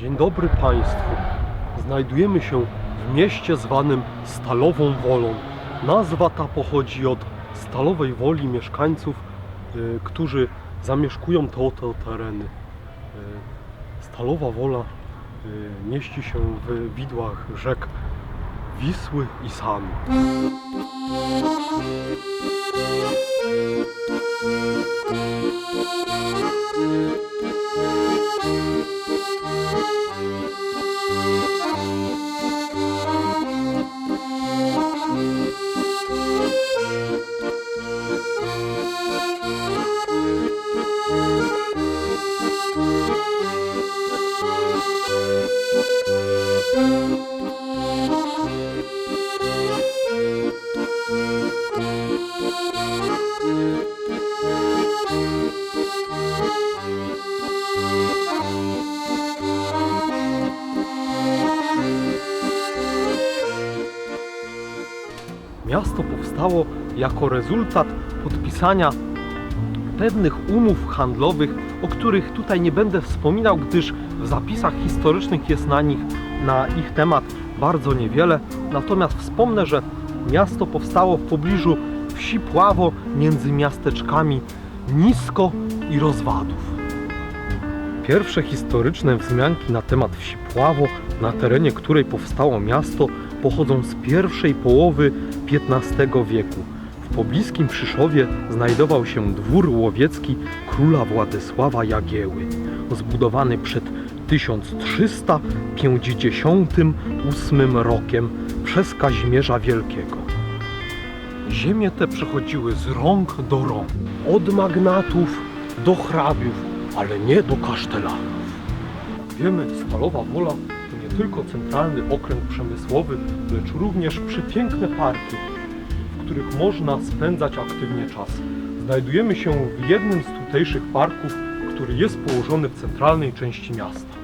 Dzień dobry Państwu. Znajdujemy się w mieście zwanym Stalową Wolą. Nazwa ta pochodzi od Stalowej Woli mieszkańców, y, którzy zamieszkują te oto tereny. Y, Stalowa Wola y, mieści się w widłach rzek Wisły i Samy. Miasto powstało jako rezultat podpisania pewnych umów handlowych, o których tutaj nie będę wspominał, gdyż w zapisach historycznych jest na nich na ich temat bardzo niewiele. Natomiast wspomnę, że miasto powstało w pobliżu wsi Pławo między miasteczkami Nisko i Rozwadów. Pierwsze historyczne wzmianki na temat wsi Pławo, na terenie której powstało miasto, pochodzą z pierwszej połowy XV wieku. W pobliskim Przyszowie znajdował się dwór łowiecki króla Władysława Jagieły, zbudowany przed 1358 rokiem przez Kazimierza Wielkiego. Ziemie te przechodziły z rąk do rąk, od magnatów do hrabiów, ale nie do kasztelanów. Wiemy, Stalowa Wola tylko centralny okręg przemysłowy, lecz również przepiękne parki, w których można spędzać aktywnie czas. Znajdujemy się w jednym z tutejszych parków, który jest położony w centralnej części miasta.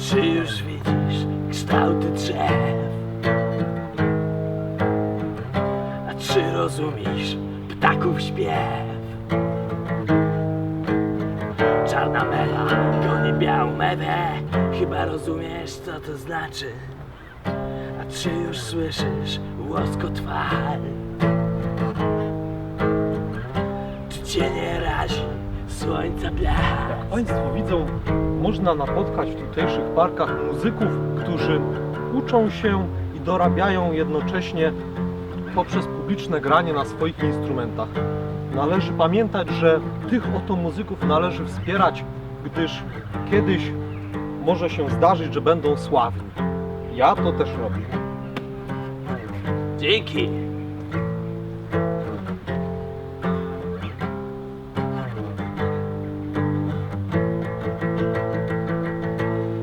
Czy już widzisz kształty drzew? Rozumiesz ptaków śpiew? Czarna mewa goni białą mewę Chyba rozumiesz co to znaczy A czy już słyszysz łoskot fal? Czy cię nie razi słońca blask? Jak Państwo widzą, można napotkać w tutejszych parkach muzyków, którzy uczą się i dorabiają jednocześnie poprzez publiczne granie na swoich instrumentach. Należy pamiętać, że tych oto muzyków należy wspierać, gdyż kiedyś może się zdarzyć, że będą sławni. Ja to też robię. Dzięki!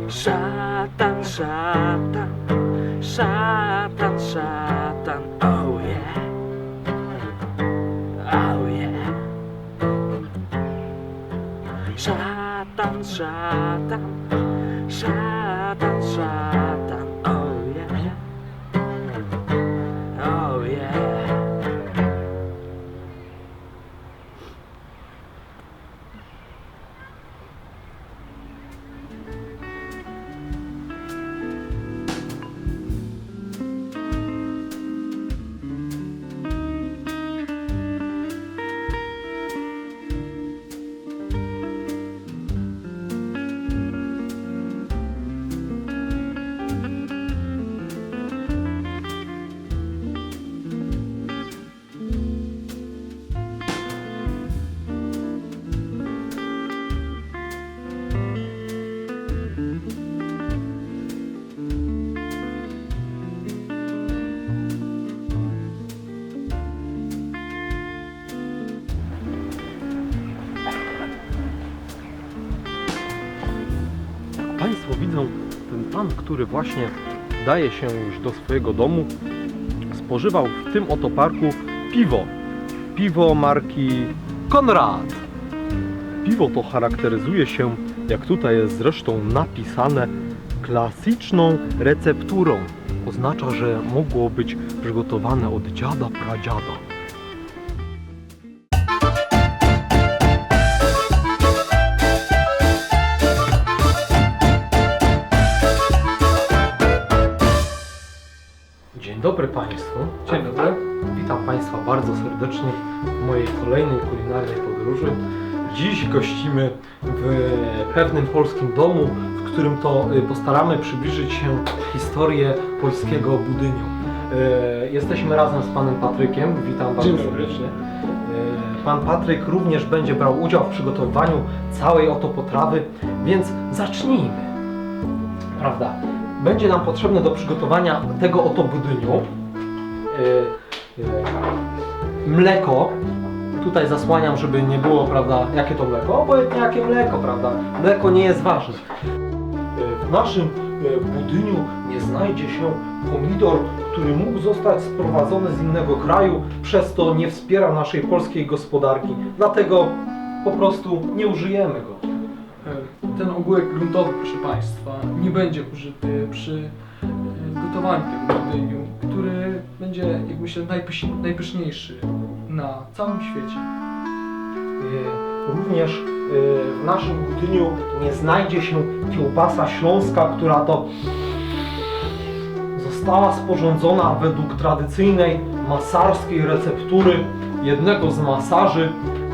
Szatan, szatan, szatan, szatan, Szatan, szatan, szatan, który właśnie daje się już do swojego domu, spożywał w tym oto parku piwo. Piwo marki Konrad. Piwo to charakteryzuje się, jak tutaj jest zresztą napisane, klasyczną recepturą. Oznacza że mogło być przygotowane od dziada pradziada. Dobry Państwu. Dzień dobry. Witam Państwa bardzo serdecznie w mojej kolejnej kulinarnej podróży. Dziś gościmy w pewnym polskim domu, w którym to y, postaramy przybliżyć się historię polskiego budyniu. E, Jesteśmy razem z Panem Patrykiem. Witam bardzo serdecznie. E, Pan Patryk również będzie brał udział w przygotowaniu całej oto potrawy, więc zacznijmy. Prawda? Będzie nam potrzebne do przygotowania tego oto budyniu e, e, mleko. Tutaj zasłaniam, żeby nie było, prawda, jakie to mleko. Obojętnie jakie mleko, prawda. Mleko nie jest ważne. E, W naszym budyniu nie znajdzie się pomidor, który mógł zostać sprowadzony z innego kraju, przez to nie wspiera naszej polskiej gospodarki. Dlatego po prostu nie użyjemy go. Ten ogórek gruntowy, proszę Państwa, nie będzie użyty przy e, gotowaniu tego budyniu, który będzie, jak myślę, najpysz, najpyszniejszy na całym świecie. E, Również e, w naszym budyniu nie znajdzie się kiełbasa śląska, która to została sporządzona według tradycyjnej masarskiej receptury jednego z masarzy,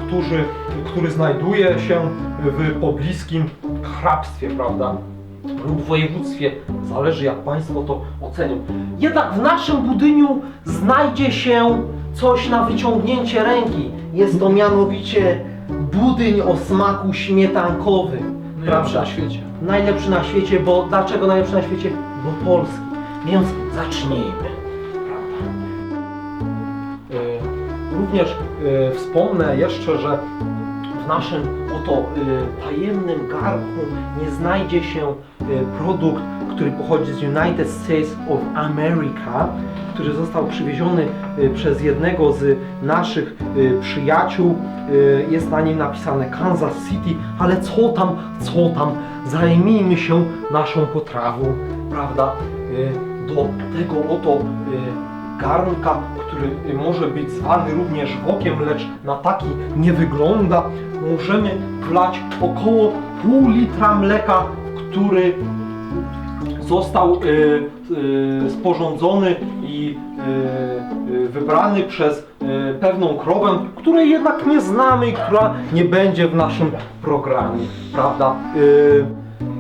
którzy, który znajduje się w pobliskim hrabstwie, prawda? Lub województwie, zależy jak Państwo to ocenią. Jednak w naszym budyniu znajdzie się coś na wyciągnięcie ręki. Jest to mianowicie budyń o smaku śmietankowym. Najlepszy Prawda? na świecie. Najlepszy na świecie, bo dlaczego najlepszy na świecie? Bo polski. Więc zacznijmy. E, Również e, wspomnę jeszcze, że w naszym oto e, tajemnym garnku nie znajdzie się e, produkt, który pochodzi z United States of America, który został przywieziony e, przez jednego z naszych przyjaciół. Jest na nim napisane Kansas City, ale co tam, co tam, zajmijmy się naszą potrawą, prawda? Do tego oto garnka, który y, może być zwany również wokiem, lecz na taki nie wygląda, możemy wlać około pół litra mleka, który został y, y, sporządzony i y, wybrany przez pewną krowę, której jednak nie znamy i która nie będzie w naszym programie, prawda?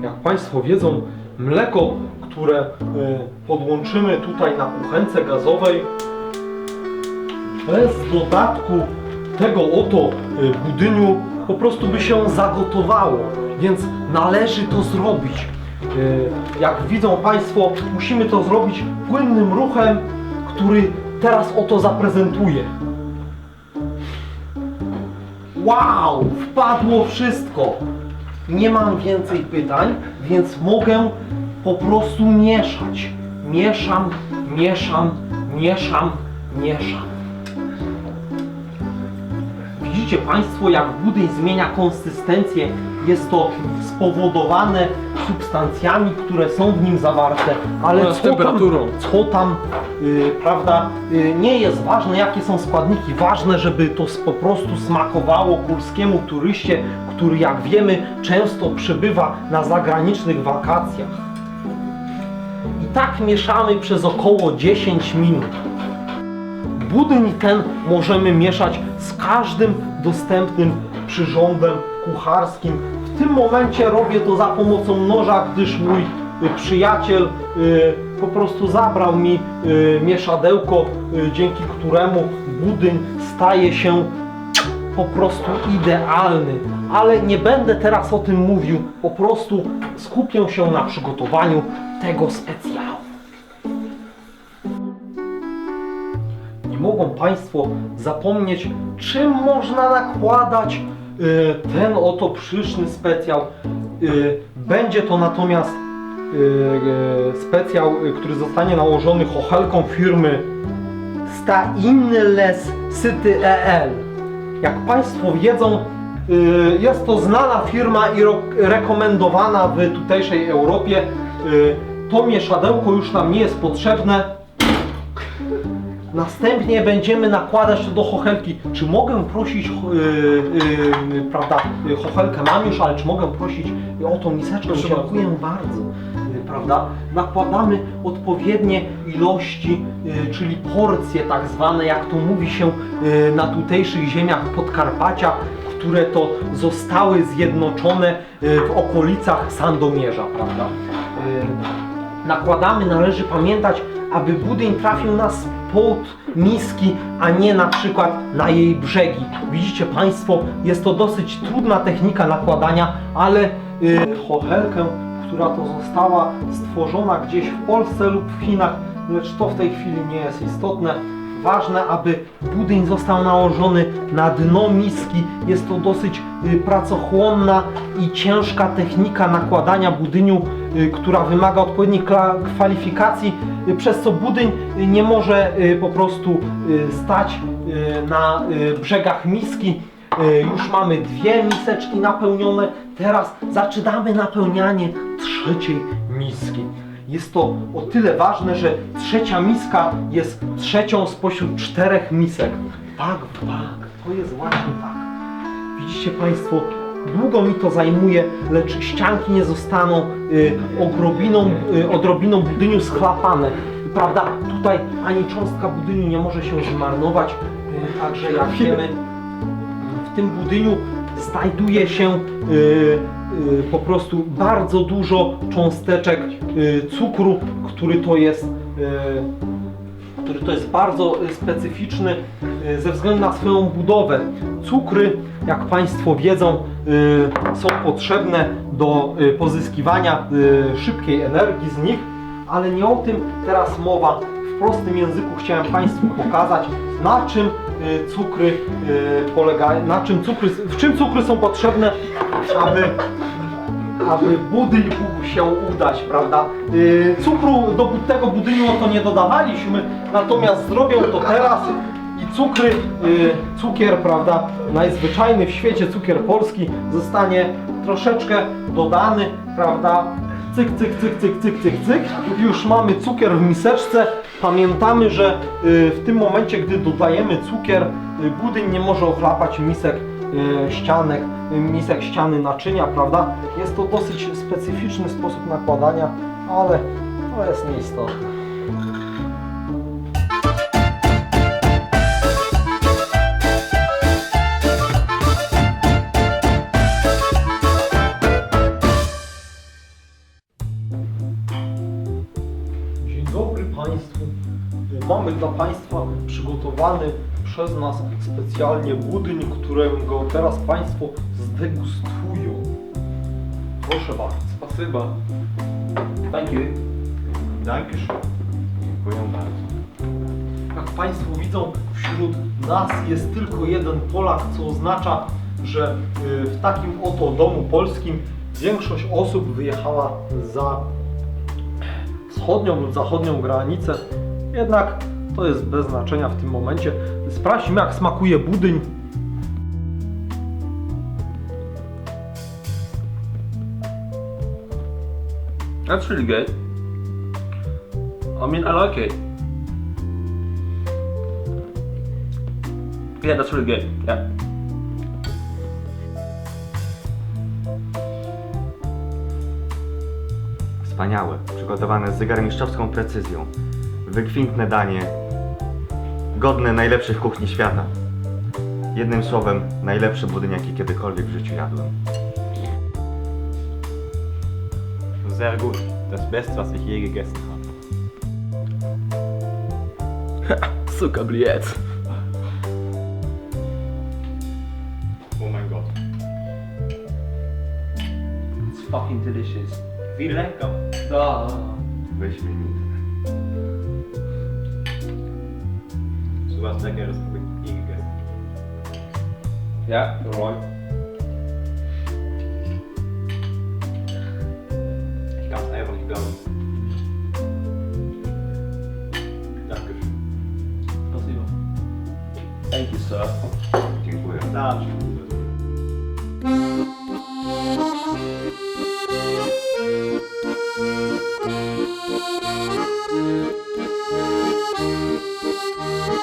Jak Państwo wiedzą, mleko, które podłączymy tutaj na kuchence gazowej, bez dodatku tego oto y, budyniu po prostu by się zagotowało, więc należy to zrobić. Y, Jak widzą Państwo, musimy to zrobić płynnym ruchem, który teraz oto zaprezentuję. Wow, wpadło wszystko. Nie mam więcej pytań, więc mogę po prostu mieszać. Mieszam, mieszam, mieszam, mieszam. Widzicie Państwo, jak budyń zmienia konsystencję. Jest to spowodowane substancjami, które są w nim zawarte, ale co tam, temperaturą. co tam y, prawda, y, nie jest ważne, jakie są składniki. Ważne, żeby to s- po prostu smakowało polskiemu turyście, który, jak wiemy, często przebywa na zagranicznych wakacjach. I tak mieszamy przez około 10 minut. Budyń ten możemy mieszać z każdym dostępnym przyrządem kucharskim. W tym momencie robię to za pomocą noża, gdyż mój y, przyjaciel y, po prostu zabrał mi y, mieszadełko, dzięki któremu budyń staje się po prostu idealny. Ale nie będę teraz o tym mówił, po prostu skupię się na przygotowaniu tego specjału. Mogą Państwo zapomnieć, czym można nakładać y, ten oto pyszny specjał. Y, Będzie to natomiast y, specjał, który zostanie nałożony chochelką firmy Stainless City EL. Jak Państwo wiedzą, jest to znana firma i rekomendowana w tutejszej Europie. To mieszadełko już nam nie jest potrzebne. Następnie będziemy nakładać to do chochelki. Czy mogę prosić, yy, yy, prawda, chochelkę mam już, ale czy mogę prosić o tą miseczkę? Proszę Dziękuję bardzo. Yy, prawda? Nakładamy odpowiednie ilości, yy, czyli porcje tak zwane, jak to mówi się yy, na tutejszych ziemiach Podkarpacia, które to zostały zjednoczone yy, w okolicach Sandomierza, prawda? Yy, nakładamy, należy pamiętać, aby budyń trafił na spód miski, a nie na przykład na jej brzegi. Widzicie Państwo, jest to dosyć trudna technika nakładania, ale yy, chochelkę, która to została stworzona gdzieś w Polsce lub w Chinach, lecz to w tej chwili nie jest istotne. Ważne, aby budyń został nałożony na dno miski. Jest to dosyć y, pracochłonna i ciężka technika nakładania budyniu, y, która wymaga odpowiednich kwalifikacji, y, przez co budyń nie może po prostu stać na brzegach miski. Już mamy dwie miseczki napełnione. Teraz zaczynamy napełnianie trzeciej miski. Jest to o tyle ważne, że trzecia miska jest trzecią spośród czterech misek. Tak, tak, to jest właśnie tak. Widzicie Państwo, długo mi to zajmuje, lecz ścianki nie zostaną y, odrobiną, y, odrobiną budyniu schlapane. Prawda, tutaj ani cząstka budyniu nie może się zmarnować, y, także jak wiemy, w tym budyniu znajduje się y, po prostu bardzo dużo cząsteczek y, cukru, który to jest y, który to jest bardzo y, specyficzny y, ze względu na swoją budowę. Cukry, jak Państwo wiedzą, y, są potrzebne do y, pozyskiwania y, szybkiej energii z nich, ale nie o tym teraz mowa. W prostym języku chciałem Państwu pokazać, na czym y, cukry y, polegają, na czym cukry, w czym cukry są potrzebne, aby aby budyń się udać, prawda? Yy, cukru do tego budyniu to nie dodawaliśmy, natomiast zrobię to teraz i cukry, yy, cukier, prawda, najzwyczajny w świecie, cukier polski zostanie troszeczkę dodany, prawda? Cyk, cyk, cyk, cyk, cyk, cyk, cyk. Już mamy cukier w miseczce. Pamiętamy, że yy, w tym momencie, gdy dodajemy cukier, budyń nie może ochlapać misek y, ścianek, y, misek ściany naczynia, prawda? Jest to dosyć specyficzny sposób nakładania, ale to jest nieistotne. Dzień dobry Państwu. Mamy dla Państwa przygotowany przez nas specjalnie budyń, którego teraz Państwo zdegustują. Proszę bardzo. Спасибо. Thank you. Dankeschön. Dziękuję bardzo. Jak Państwo widzą, wśród nas jest tylko jeden Polak, co oznacza, że y, w takim oto domu polskim większość osób wyjechała za wschodnią lub zachodnią granicę. Jednak to jest bez znaczenia w tym momencie. Sprawdźmy, jak smakuje budyń. That's really good. I mean, I like it. Yeah, that's really good. Yeah. Wspaniałe. Przygotowane z zegarmistrzowską precyzją. Wykwintne danie. Godne najlepszych kuchni świata. Jednym słowem, najlepszy budyń, jaki kiedykolwiek w życiu jadłem. Sehr gut. Das Beste, was ich je gegessen habe. Suka. Oh mein Gott. It's fucking delicious. Wie lecker. Da. Wyśmienite. So Leckeres je gegessen. Ja, right. Ich kann es einfach nicht glauben. Dankeschön. Thank you, sir. Dziękuję. Thank Thank